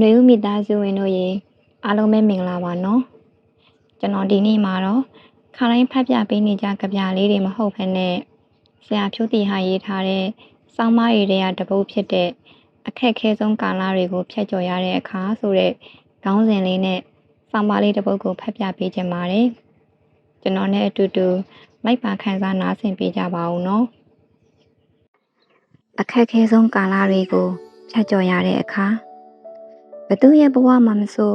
နှွေဦးမိသားစုဝင်တို့ရေအားလုံးပဲမင်္ဂလာပါနော်ကျွန်တော်ဒီနေ့မှာတော့ခါတိုင်းဖတ်ပြပေးနေကြကြပြလေးတွေမဟုတ်ဘဲနဲ့ဆရာဖြိုးတီဟာရေးထားတဲ့စောင်းမရည်တွေကတပုတ်ဖြစ်တဲ့အခက်ခဲဆုံးကာလတွေကိုဖျက်ကျော်ရတဲ့အခါဆိုတဲ့ခေါင်းစဉ်လေးနဲ့စောင်းပါလေးတပုတ်ကိုဖတ်ပြပေးခြင်းပါတယ်ကျွန်တော်နဲ့အတူတူလိုက်ပါခန်းစားနားဆင်ပေးကြပါဦးနော်အခက်ခဲဆုံးကာလတွေကိုဖျက်ကျော်ရတဲ့အခါ ဘသူရဲ့ဘဝမှာမဆို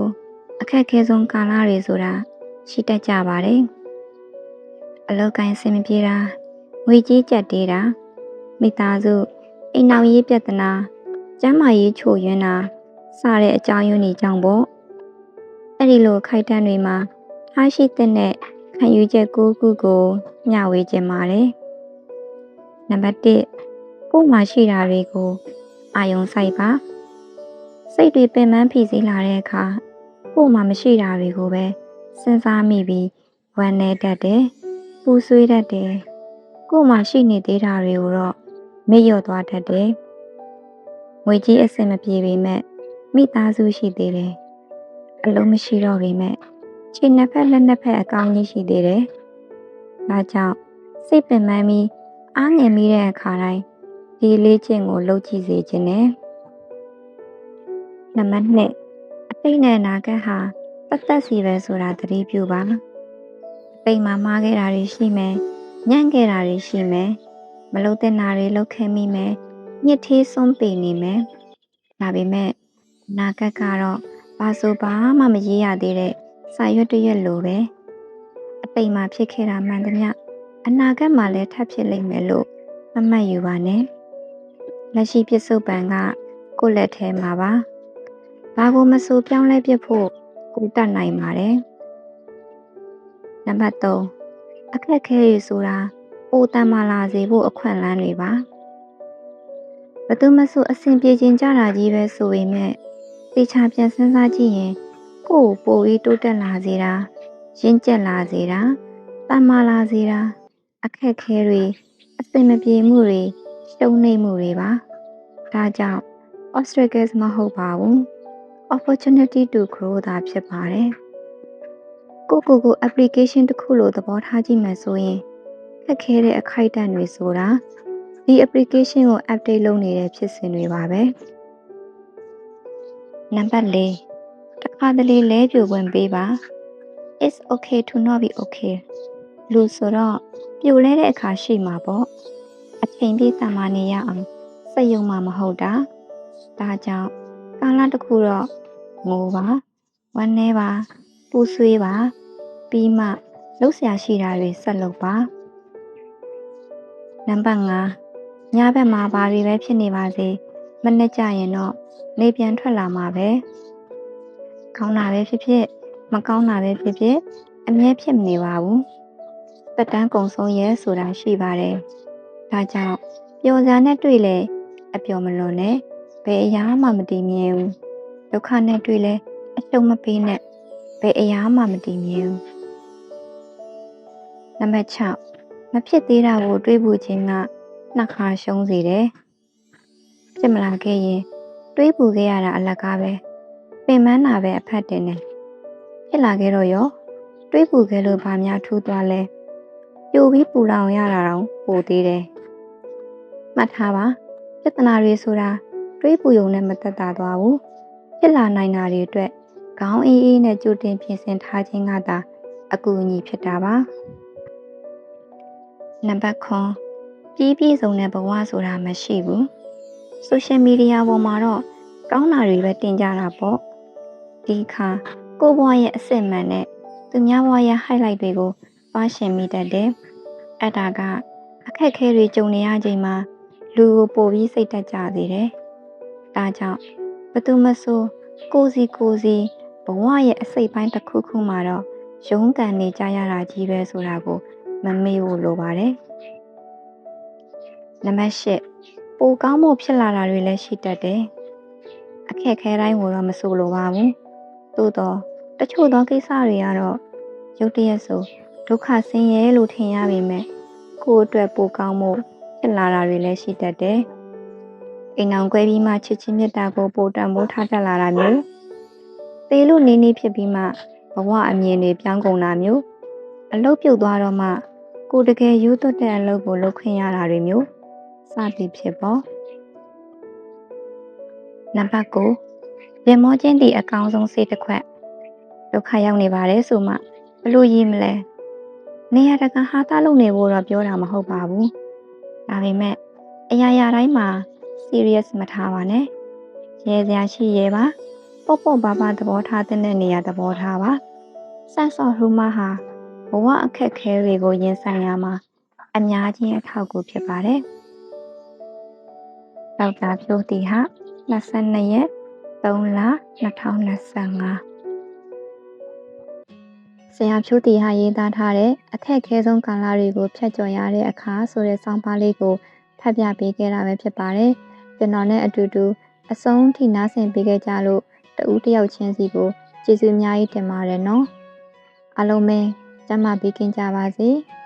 အခက်အခဲဆုံးကာလတွေဆိုတာရှိတတ်ကြပါတယ်။အလောက်ကိုင်းစင်မပြေတာငွေကြီးကြက်တေးတာမိသားစုအိမ်နောက်ရေးပြဿနာကျန်းမာရေးချို့ယွင်းတာစတဲ့အကြောင်းရင်းတွေကြောင့်ပေါ့။အဲ့ဒီလိုခိုက်တန်းတွေမှာထားရှိတဲ့ခံယူချက်၉ခုကိုမျှဝေခြင်းပါတယ်။နံပါတ်1ကိုယ်မှာရှိတာတွေကိုအာယုံစိုက်ပါ။ စိတ်တွေပင်ပန်းဖိစီးလာတဲ့အခါကို့မှာမရှိတာတွေကိုပဲစဉ်းစားမိပြီးဝမ်းနေတတ်တယ်။ပူဆွေးတတ်တယ်။ကို့မှာရှိနေသေးတာတွေကိုတော့မေ့လျော့သွားတတ်တယ်။ငွေကြီးအဆင်မပြေပေမဲ့မိသားစုရှိသေးတယ်။အလုံးမရှိတော့ပေမဲ့ခြေနှစ်ဖက်လက်နှစ်ဖက်အကောင်းကြီးရှိသေးတယ်။ဒါကြောင့်စိတ်ပင်ပန်းပြီးအားငယ်မိတဲ့အခါတိုင်းဒီလေးချင်းကိုလှုပ်ကြည့်စေခြင်းနဲ့ နံပါတ်2အတိတ်နဲ့အနာဂတ်ဟာတသက်စီပဲဆိုတာသတိပြုပါအတိတ်မှာမှားခဲ့တာတွေရှိမယ်ညံ့ခဲ့တာတွေရှိမယ်မလုပ်တဲ့နာတွေလုပ်ခဲ့မိမယ်ညစ်သေးဆုံးပေနေမယ်ဒါပေမဲ့အနာဂတ်ကတော့ဘာဆိုဘာမှမရေးရသေးတဲ့စာရွက်တစ်ရွက်လိုပဲအတိတ်မှာဖြစ်ခဲ့တာမှန်သမျှအနာဂတ်မှာလည်းထပ်ဖြစ်လိမ့်မယ်လို့မမှတ်ယူပါနဲ့လက်ရှိပြစ္ဆုတ်ပံကကိုယ့်လက်ထဲမှာပါ ဘာကိုမဆိုပြောင်းလဲပြဖို့ကိုတတ်နိုင်ပါတယ်နံပါတ်3အခက်ခဲတွေဆိုတာပိုတန်မာလာစေဖို့အခွင့်အလမ်းတွေပါဘသူမဆိုအဆင်ပြေခြင်းကြတာကြီးပဲဆိုပေမဲ့တေချာပြန်စဉ်းစားကြည့်ရင်ကိုယ်ပိုပြီးတိုးတက်လာစေတာရင့်ကျက်လာစေတာတန်မာလာစေတာအခက်ခဲတွေအဆင်မပြေမှုတွေရှုံးနိမ့်မှုတွေပါဒါကြောင့် obstacles မဟုတ်ပါဘူး opportunity to grow တာဖြစ်ပါတယ်။ကိုကိုကို application တစ်ခုလိုသဘောထားကြည့်မယ်ဆိုရင်ခက်ခဲတဲ့အခိုက်အတန့်တွေဆိုတာဒီ application ကို update လုပ်နေတဲ့ဖြစ်စဉ်တွေပါပဲ။နံပါတ်၄တစ်ခါတလေလဲပြိုဝင်ပေးပါ It's okay to not be okay လူဆိုတော့ပြိုလဲတဲ့အခါရှိမှာပေါ့အချိန်ပြည့်တမာနေရအောင်စက်ယုံမှာမဟုတ်တာဒါကြောင့် ကာလတစ်ခုတော့ငိုပါဝမ်းနေပါပူဆွေးပါပြီးမှလှုပ်ရှားရှိတာတွေဆက်လုပ်ပါနံပါတ်5ညဘက်မှာဘာတွေပဲဖြစ်နေပါစေမနေ့ကျရင်တော့နေပြန်ထွက်လာမှာပဲကောင်းတာပဲဖြစ်ဖြစ်မကောင်းတာပဲဖြစ်ဖြစ်အမြဲဖြစ်မနေပါဘူးတက်တန်းကုံဆုံးရဲဆိုတာရှိပါတယ်ဒါကြောင့်ပျော်စရာနဲ့တွေ့လေအပျော်မလွန်နဲ့ ဘယ်အရာမှမတည်မြဲဘူးဒုက္ခနဲ့တွေ့လဲအရှုံးမပေးနဲ့ဘယ်အရာမှမတည်မြဲဘူးနံပါတ်6မဖြစ်သေးတာကိုတွေးဖို့ခြင်းကနှစ်ခါရှုံးစေတယ်ဖြစ်မလာခဲ့ရင်တွေးပူခဲ့ရတာအလကားပဲပင်ပန်းတာပဲအဖက်တင်တယ်ဖြစ်လာခဲ့တော့ရောတွေးပူခဲ့လို့ဗာများထူးသွားလဲပြိုပြီးပူလောင်ရတာတော့ပိုသေးတယ်မှတ်ထားပါပြဿနာတွေဆိုတာ တွေးပူယုံနဲ့မသက်သာသွားဘူးဖြစ်လာနိုင်တာတွေအတွက်ခေါင်းအေးအေးနဲ့ကြိုတင်ပြင်ဆင်ထားခြင်းကသာအကူအညီဖြစ်တာပါနံပါတ်9ပြီးပြည့်စုံတဲ့ဘဝဆိုတာမရှိဘူးဆိုရှယ်မီဒီယာပေါ်မှာတော့ကောင်းတာတွေပဲတင်ကြတာပေါ့ဒီခါကိုဘွားရဲ့အစစ်မှန်နဲ့သူများဘွားရဲ့ highlight တွေကိုပါရှင်မိတတ်တယ်အဲ့ဒါကအခက်ခဲတွေကြုံနေရချိန်မှာလူကိုပိုပြီးစိတ်တက်ကြစေတယ် ဒါကြောင့်ဘသူမဆိုကိုစီကိုစီဘဝရဲ့အစိတ်ပိုင်းတစ်ခုခုမှာတော့ရုန်းကန်နေကြရတာကြီးပဲဆိုတာကိုမမေ့ဖို့လိုပါတယ်နံပါတ်၈ပိုကောင်းမှုဖြစ်လာတာတွေလည်းရှိတတ်တယ်အခက်ခဲတိုင်းကိုတော့မဆိုလိုပါဘူးသို့တော့တချို့သောကိစ္စတွေကတော့ရုတ်တရက်ဆိုဒုက္ခဆင်းရဲလို့ထင်ရပေမဲ့ကိုယ့်အတွက်ပိုကောင်းမှုဖြစ်လာတာတွေလည်းရှိတတ်တယ် အိမ်အောင်ကွဲပြီးမှချစ်ချင်းမြတ်တာကိုပိုတန်ဖိုးထားတတ်လာတာမျိုးသေလို့နေနေဖြစ်ပြီးမှဘဝအမြင်တွေပြောင်းကုန်တာမျိုးအလုတ်ပြုတ်သွားတော့မှကိုယ်တကယ်ရိုးသွတ်တဲ့အလုပ်ကိုလုပ်ခွင့်ရတာတွေမျိုးစသည်ဖြစ်ပေါ့နံပါတ်9ပြင်မောချင်းတီအကောင်ဆုံးစေးတစ်ခွက်ဒုက္ခရောက်နေပါတယ်ဆိုမှဘလို့ရေးမလဲနေရတကဟာတာလုပ်နေဖို့တော့ပြောတာမဟုတ်ပါဘူးဒါပေမဲ့အရာရာတိုင်းမှာ serious မထားပါနဲ့ရဲစရာရှိရဲပါပေါ့ပေါ့ပါပါသဘောထားတဲ့နေရာသဘောထားပါ sense of humor ဟာဘဝအခက်အခဲတွေကိုရင်ဆိုင်ရမှာအများကြီးအထောက်အကူဖြစ်ပါတယ်။ဒေါက်တာဖြိုးတီဟာ22ရက်3လ2025ဆရာဖြိုးတီဟာရေးသားထားတဲ့အခက်အခဲဆုံးကာလတွေကိုဖြတ်ကျော်ရတဲ့အခါဆိုတဲ့ဆောင်းပါးလေးကိုဖတ်ပြပေးခဲ့တာပဲဖြစ်ပါတယ်။ ကျွန်တော်နဲ့အတူတူအဆုံးထိနားဆင်ပေးခဲ့ကြလို့တဦးတယောက်ချင်းစီကိုကျေးဇူးအများကြီးတင်ပါတယ်နော်။အားလုံးပဲကျမ်းမာပေးကင်းကြပါစေ။